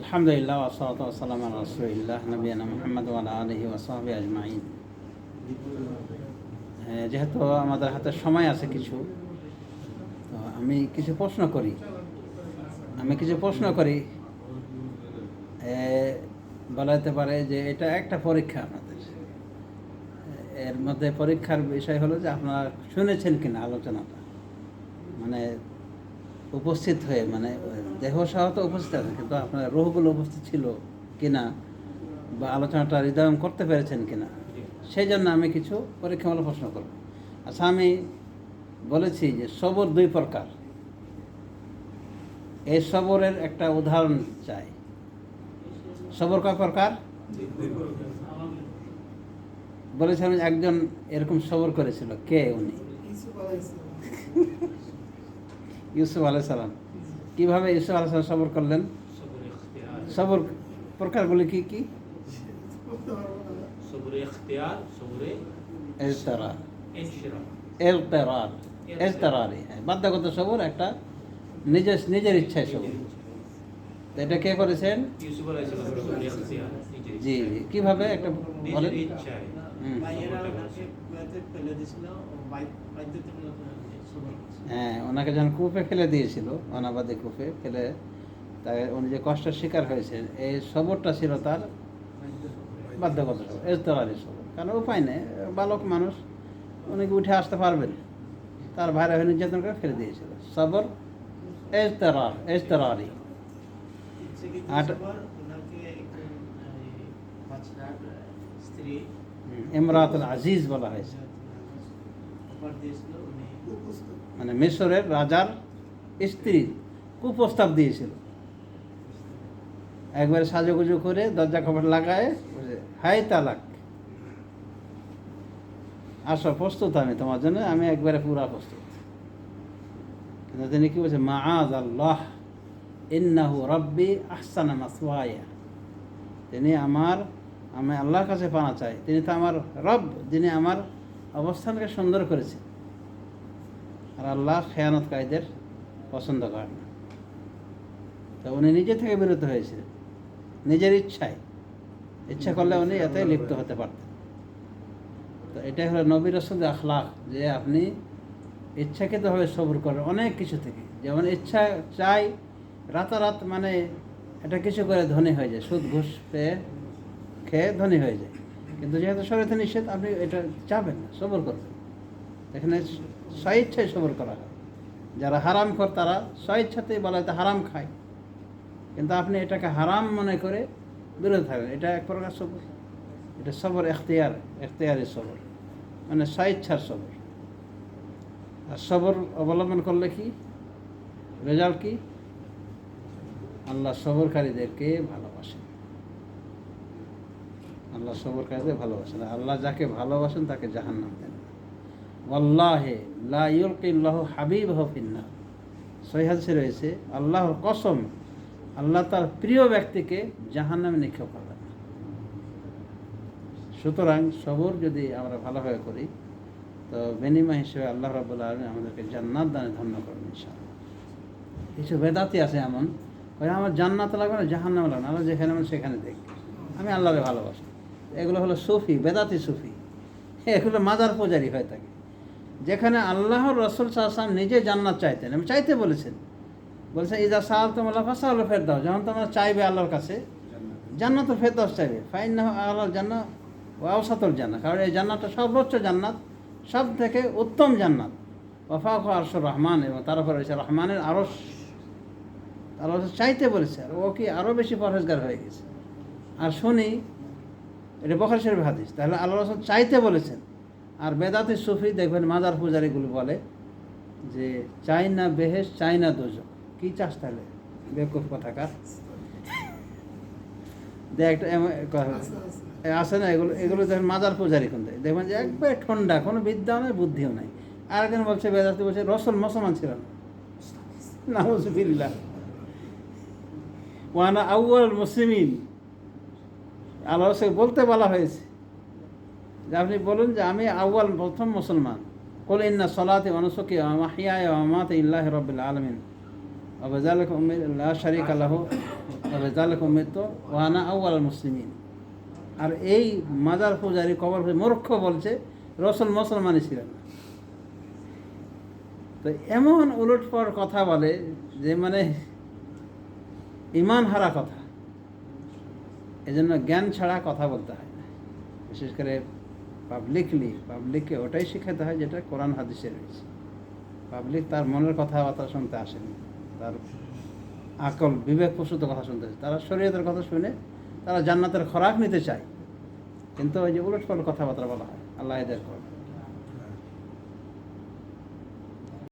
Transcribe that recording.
আলহামদুলিল্লাহ ওসালাম রসুলিল্লাহ নবীনা মোহাম্মদ আলহি ওসাহাবি আজমাইন যেহেতু আমাদের হাতে সময় আছে কিছু, তো আমি কিছু প্রশ্ন করি। আমি কিছু প্রশ্ন করি। বলা যেতে পারে যে এটা একটা পরীক্ষা আপনাদের। এর মধ্যে পরীক্ষার বিষয় হলো যে আপনারা শুনেছেন কিনা আলোচনাটা। মানে উপস্থিত হয়ে মানে দেহ সহ তো উপস্থিত আছে কিন্তু আপনার রোহগুলো উপস্থিত ছিল কিনা বা আলোচনাটা হৃদয়ম করতে পেরেছেন কিনা সেই জন্য আমি কিছু পরীক্ষামূলক প্রশ্ন করব। আচ্ছা আমি বলেছি যে সবর দুই প্রকার। এই সবরের একটা উদাহরণ চাই। সবর কয় প্রকার? বলেছিলাম একজন এরকম সবর করেছিল কে উনি? ইউসুফ আলাহ সালাম কীভাবে ইউসুফ আলাহ সালাম সবর করলেন সবর প্রকারগুলি কি কি বাধ্যগত সবর একটা নিজের নিজের ইচ্ছায় সবর তো এটা কে করেছেন জি জি কিভাবে একটা বলেন হ্যাঁ ওনাকে যখন কূপে ফেলে দিয়েছিল অনাবাদী কূপে ফেলে তাই উনি যে কষ্টের শিকার হয়েছেন এই সবরটা ছিল তার বাধ্যগত সবর এজতরারি সবর। কারণ উপায় নেই বালক মানুষ উনিকে উঠে আসতে পারবেন? তার ভাইরা হয়ে নির্যাতন করে ফেলে দিয়েছিল। সবর এজতরার এজতরারি ইমরাতুল আজিজ বলা হয়েছে। মানে মিশরের রাজার স্ত্রী কুপ্রস্তাব দিয়েছিল। একবারে সাজুগুজু করে দরজা খবর লাগায় হাই তালাক। আসো, প্রস্তুত আমি তোমার জন্য, আমি একবারে পুরা প্রস্তুত। কিন্তু তিনি কি বলছে মাআজ আল্লাহ ইন্নাহু রব্বি আহসানা তিনি আমার, আমি আল্লাহর কাছে পানা চাই। তিনি তো আমার রব, যিনি আমার অবস্থানকে সুন্দর করেছেন। আর আল্লাহ খেয়ানতকারীদের পছন্দ করেন না। তো উনি নিজে থেকে বিরত হয়েছিলেন নিজের ইচ্ছায়। ইচ্ছা করলে উনি এতে লিপ্ত হতে পারতেন। তো এটাই হলো নবীর রসুল আখলাক যে আপনি ইচ্ছাকৃতভাবে সবর করেন অনেক কিছু থেকে। যেমন ইচ্ছা চাই রাতারাত মানে এটা কিছু করে ধনী হয়ে যায়। সুদ, ঘুষ পেয়ে খেয়ে ধনী হয়ে যায়। কিন্তু যেহেতু শরীরে নিষেধ, আপনি এটা চাবেন না, সবর করবেন। এখানে স্বইচ্ছায় সবর করা হয়। যারা হারাম কর তারা স্বইচ্ছাতেই বলা হয় হারাম খায়। কিন্তু আপনি এটাকে হারাম মনে করে বিরত থাকবেন এটা এক প্রকার সবর। এটা সবর, এখতিয়ার এখতিয়ারি সবর। মানে স্বইচ্ছার সবর। আর সবর অবলম্বন করলে কি? রেজাল্ট কি? আল্লাহ সবরকারীদেরকে ভালোবাসেন আল্লাহ সবরকারীদের ভালোবাসেন আল্লাহ যাকে ভালোবাসেন তাকে জাহান্নাম দেন। ওয়াল্লাহে লা ইউলকিল্লাহ হাবিব হফিন্না সহিহাদসে রয়েছে, আল্লাহর কসম আল্লাহ তার প্রিয় ব্যক্তিকে জাহান্নামে নিক্ষেপ করবেন না। সুতরাং সবর যদি আমরা ভালোভাবে করি, তো বিনিময় হিসেবে আল্লাহ রাবুল আলমী আমাদেরকে জান্নাত দানে ধন্য করবেন ইনশাআল্লাহ। কিছু বেদাতি আছে এমন, কয় আমার জান্নাত লাগবে না, জাহান্নাম লাগবে না, আল্লাহ যেখানে মানে সেখানে দেখি। আমি আল্লাহকে ভালোবাসি। এগুলো হলো সুফি, বেদাতি সুফি। এগুলো মাজার পূজারি হয়ে থাকে। যেখানে আল্লাহর রসুল সাহসাম নিজে জান্নাত চাইতেন। এবং চাইতে বলেছেন। বলছে ইদা সাল তোমার ফাঁসা ফের দাও যখন তোমরা চাইবে আল্লাহর কাছে, জান্নাত ফেরদাস চাইবে। ফাইন আল্লাহ জান্নাত ও আওসাতুল জান্নাত কারণ এই জান্নাতটা সর্বোচ্চ জান্নাত সব থেকে উত্তম জান্নাত। ওফাক আরশর রহমান, এবং তার উপর রয়েছে রহমানের আরস আল্লাহ চাইতে বলেছে, আর ও কি আরও বেশি পরহেজগার হয়ে গেছে? আর শুনি, এটা বখার শরীফ হাদিস। তাহলে আল্লাহ রসুল চাইতে বলেছেন। আর বেদাতি সুফি দেখবেন মাজার পূজারিগুলো বলে যে চাই না বেহেস চাই না দোজক কি চাস তাহলে? বেকুফ কথাকার? দেখ একটা আছে না, এগুলো এগুলো দেখেন মাজার পূজারি কোন দেখবেন যে একবারে ঠান্ডা, কোনো বিদ্যাও নেই, বুদ্ধিও নাই। আর একজন বলছে, বেদাতি বলছে, রসল মুসলমান ছিল না ওয়ানা আউয়াল মুসলিমিন। আল্লাহ বলতে বলা হয়েছে। যে আপনি বলুন যে আমি আউ্বাল প্রথম মুসলমান। কল ইন্না সলাতে অনসকি মাহিয়ায় মাতে ইল্লাহ রবিল আলমিন। অবেজালেক উমির আল্লাহ শারিক আল্লাহ অবেজালেক উমির তো ওয়ানা আউ্বাল মুসলিমিন। আর এই মাজার পূজারি কবর মূর্খ বলছে, রসুল মুসলমানই ছিলেন তো এমন উলট কথা বলে যে মানে ইমান হারা কথা। এজন্য জ্ঞান ছাড়া কথা বলতে হয় না। বিশেষ করে পাবলিকলি পাবলিককে ওটাই শিখাতে হয় যেটা কোরআন হাদিসে রয়েছে। পাবলিক তার মনের কথাবার্তা শুনতে আসেনি। তার আকল বিবেক প্রসূত কথা শুনতে আসে তারা শরীয়তের কথা শুনে তারা জান্নাতের খোরাক নিতে চায়। কিন্তু ওই যে উলটপাল কথাবার্তা বলা হয়, আল্লাহ এদের করে